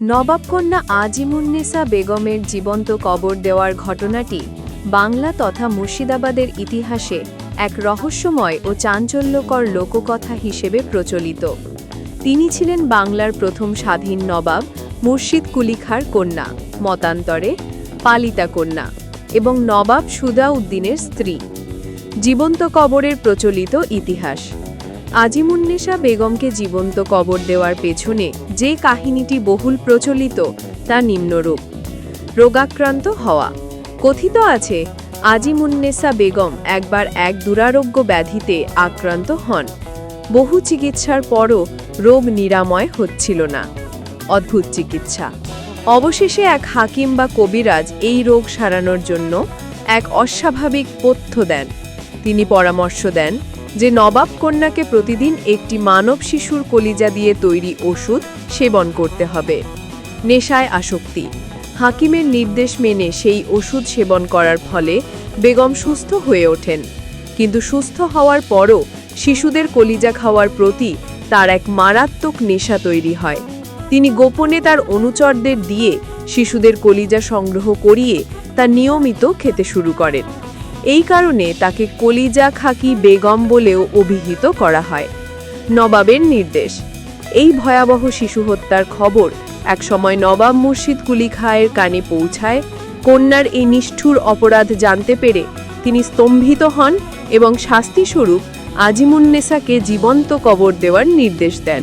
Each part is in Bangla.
নবাবকন্যা আজিমুন্নেসা বেগমের জীবন্ত কবর দেওয়ার ঘটনাটি বাংলা তথা মুর্শিদাবাদের ইতিহাসে এক রহস্যময় ও চাঞ্চল্যকর লোককথা হিসেবে প্রচলিত। তিনি ছিলেন বাংলার প্রথম স্বাধীন নবাব মুর্শিদ কুলিখার কন্যা, মতান্তরে পালিতা কন্যা এবং নবাব সুদাউদ্দিনের স্ত্রী। জীবন্ত কবরের প্রচলিত ইতিহাস। আজিমুন্নেসা বেগমকে জীবন্ত কবর দেওয়ার পেছনে যে কাহিনীটি বহুল প্রচলিত, তা নিম্নরূপ। রোগাক্রান্ত হওয়া। কথিত আছে আজিমুন্নেসা বেগম একবার এক দুরারোগ্য ব্যাধিতে আক্রান্ত হন। বহু চিকিৎসার পরও রোগ নিরাময় হচ্ছিল না। অদ্ভুত চিকিৎসা। অবশেষে এক হাকিম বা কবিরাজ এই রোগ সারানোর জন্য এক অস্বাভাবিক পথ্য দেন। তিনি পরামর্শ দেন যে নবাব কন্যাকে প্রতিদিন একটি মানব শিশুর কলিজা দিয়ে তৈরি ওষুধ সেবন করতে হবে। নেশায় আসক্তি। হাকিমের নির্দেশ মেনে সেই ওষুধ সেবন করার ফলে বেগম সুস্থ হয়ে ওঠেন। কিন্তু সুস্থ হওয়ার পরও শিশুদের কলিজা খাওয়ার প্রতি তার এক মারাত্মক নেশা তৈরি হয়। তিনি গোপনে তার অনুচরদের দিয়ে শিশুদের কলিজা সংগ্রহ করিয়ে তা নিয়মিত খেতে শুরু করেন। এই কারণে তাকে কলিজা খাকি বেগম বলেও অভিহিত করা হয়। নবাবের নির্দেশ। এই ভয়াবহ শিশু হত্যার খবর একসময় নবাব মুর্শিদ কুলি খায়ের কানে পৌঁছায়। কন্যার এই নিষ্ঠুর অপরাধ জানতে পেরে তিনি স্তম্ভিত হন এবং শাস্তিস্বরূপ আজিমুন্নেসাকে জীবন্ত কবর দেওয়ার নির্দেশ দেন।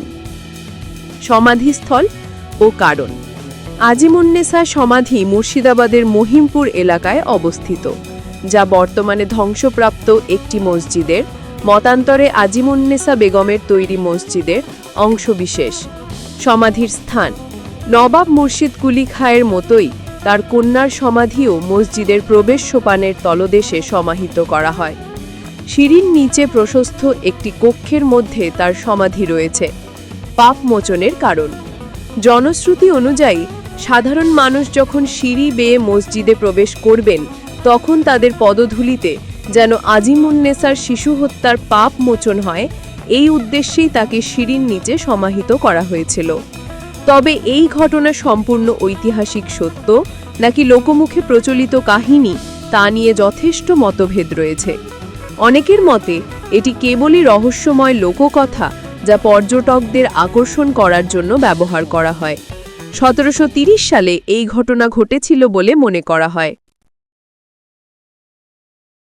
সমাধিস্থল ও কারণ। আজিমুন্নেসা সমাধি মুর্শিদাবাদের মহিমপুর এলাকায় অবস্থিত। যা বর্তমানে ধ্বংসপ্রাপ্ত একটি মসজিদের, মতান্তরে আজিমুন্নেসা বেগমের তৈরি মসজিদের অংশবিশেষ। সমাধির স্থান। নবাব মুর্শিদ কুলি খায়ের মতোই তার কন্যার সমাধিও মসজিদের প্রবেশ সোপানের তলদেশে সমাহিত করা হয়। সিঁড়ির নিচে প্রশস্ত একটি কক্ষের মধ্যে তার সমাধি রয়েছে। পাপ মোচনের কারণ। জনশ্রুতি অনুযায়ী সাধারণ মানুষ যখন সিঁড়ি বেয়ে মসজিদে প্রবেশ করবেন তখন তাদের পদধূলিতে যেন আজিমুন্নেসার শিশু হত্যার পাপ মোচন হয়, এই উদ্দেশ্যেই তাকে সিঁড়ির নিচে সমাহিত করা হয়েছিল। তবে এই ঘটনা সম্পূর্ণ ঐতিহাসিক সত্য, নাকি লোকমুখে প্রচলিত কাহিনী, তা নিয়ে যথেষ্ট মতভেদ রয়েছে। অনেকের মতে, এটি কেবলই রহস্যময় লোককথা যা পর্যটকদের আকর্ষণ করার জন্য ব্যবহার করা হয়। সতেরোশো সালে এই ঘটনা ঘটেছিল বলে মনে করা হয়।